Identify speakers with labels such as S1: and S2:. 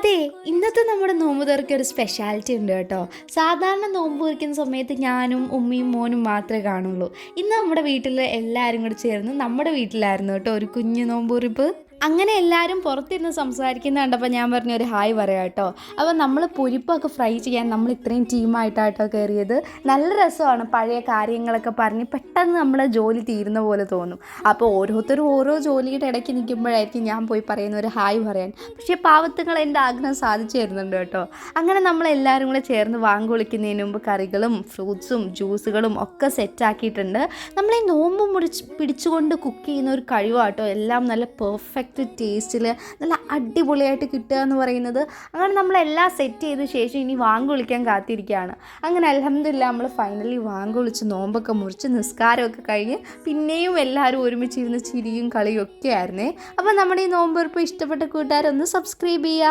S1: അതെ ഇന്നത്തെ നമ്മുടെ നോമ്പ് തുറക്ക് ഒരു സ്പെഷ്യാലിറ്റി ഉണ്ട് കേട്ടോ. സാധാരണ നോമ്പ് തുറക്കുന്ന സമയത്ത് ഞാനും ഉമ്മയും മോനും മാത്രമേ കാണുള്ളൂ. ഇന്ന് നമ്മുടെ വീട്ടിൽ എല്ലാവരും കൂടി ചേർന്ന് നമ്മുടെ വീട്ടിലായിരുന്നു കേട്ടോ ഒരു കുഞ്ഞു നോമ്പ് കുറിപ്പ്. അങ്ങനെ എല്ലാവരും പുറത്തിരുന്ന് സംസാരിക്കുന്ന കണ്ടപ്പോൾ ഞാൻ പറഞ്ഞ ഒരു ഹായ് പറയാം കേട്ടോ. അപ്പോൾ നമ്മൾ പൊരിപ്പൊക്കെ ഫ്രൈ ചെയ്യാൻ നമ്മൾ ഇത്രയും ടീമായിട്ടാട്ടോ കയറിയത് നല്ല രസമാണ് പഴയ കാര്യങ്ങളൊക്കെ പറഞ്ഞ് പെട്ടെന്ന് നമ്മുടെ ജോലി തീരുന്ന പോലെ തോന്നും. അപ്പോൾ ഓരോരുത്തരും ഓരോ ജോലിയുടെ ഇടയ്ക്ക് നിൽക്കുമ്പോഴായിരിക്കും ഞാൻ പോയി പറയുന്ന ഒരു ഹായ് പറയാൻ. പക്ഷേ പാവത്തുങ്ങൾ എന്റെ ആഗ്രഹം സാധിച്ചു തരുന്നുണ്ട് കേട്ടോ. അങ്ങനെ നമ്മൾ എല്ലാവരും കൂടെ ചേർന്ന് വാങ്ങി വിളിക്കുന്നതിന് മുമ്പ് കറികളും ഫ്രൂട്ട്സും ജ്യൂസുകളും ഒക്കെ സെറ്റാക്കിയിട്ടുണ്ട് നമ്മളീ നോമ്പ് മുടിച്ച് പിടിച്ചുകൊണ്ട് കുക്ക് ചെയ്യുന്ന ഒരു കഴിവാട്ടോ. എല്ലാം നല്ല പെർഫെക്റ്റ് ടേസ്റ്റിൽ നല്ല അടിപൊളിയായിട്ട് കിട്ടുക എന്ന് പറയുന്നത് അങ്ങനെ നമ്മളെല്ലാം സെറ്റ് ചെയ്ത ശേഷം ഇനി വാങ്ങി വിളിക്കാൻ കാത്തിരിക്കുകയാണ്. അങ്ങനെ അലഹമില്ല നമ്മൾ ഫൈനലി വാങ്ങി വിളിച്ച് നോമ്പൊക്കെ മുറിച്ച് നിസ്കാരമൊക്കെ കഴിഞ്ഞ് പിന്നെയും എല്ലാവരും ഒരുമിച്ചിരുന്ന് ചിരിയും കളിയും ഒക്കെ ആയിരുന്നേ. അപ്പോൾ നമ്മുടെ ഈ നോമ്പ് ഇപ്പോൾ ഇഷ്ടപ്പെട്ട കൂട്ടുകാരൊന്ന് സബ്സ്ക്രൈബ് ചെയ്യുക.